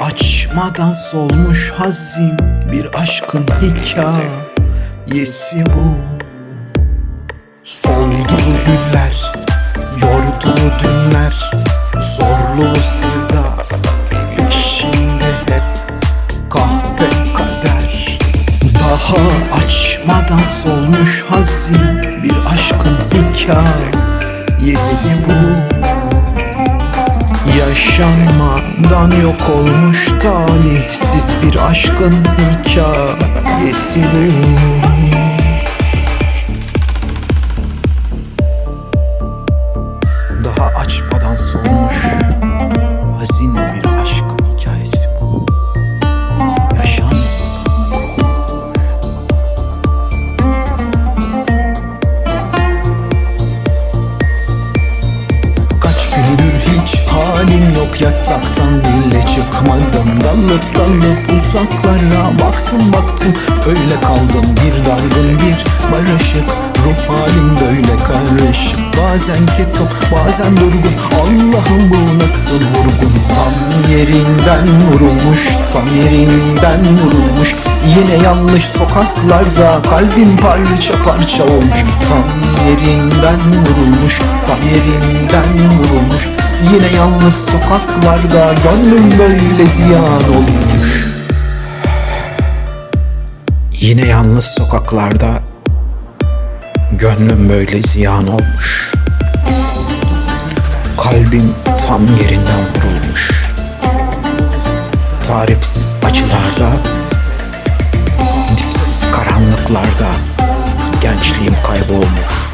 açmadan solmuş hazin bir aşkın hikayesi bu. Soldu güller, yordu dünler Zorlu sevda, içinde hep kahve kader. Daha açmadan solmuş hazin bir aşkın hikayesi bu Yaşanmadan yok olmuş talihsiz bir aşkın hikayesi. bu yataktan bile çıkmadım. Dalıp dalıp uzaklara baktım baktım. Öyle kaldım. Bir dargın bir barışık ruh halim böyle karışık. Bazen ketum bazen durgun. Allah'ım bu nasıl vurgun? Tam yerinden vurulmuş tam yerinden vurulmuş. Yine yanlış sokaklarda kalbim parça parça olmuş. Tam yerinden vurulmuş tam yerinden vurulmuş. Yine yalnız sokaklarda gönlüm böyle ziyan olmuş. Yine yalnız sokaklarda Gönlüm böyle ziyan olmuş. Kalbim tam yerinden vurulmuş. Tarifsiz acılarda Dipsiz karanlıklarda Gençliğim kaybolmuş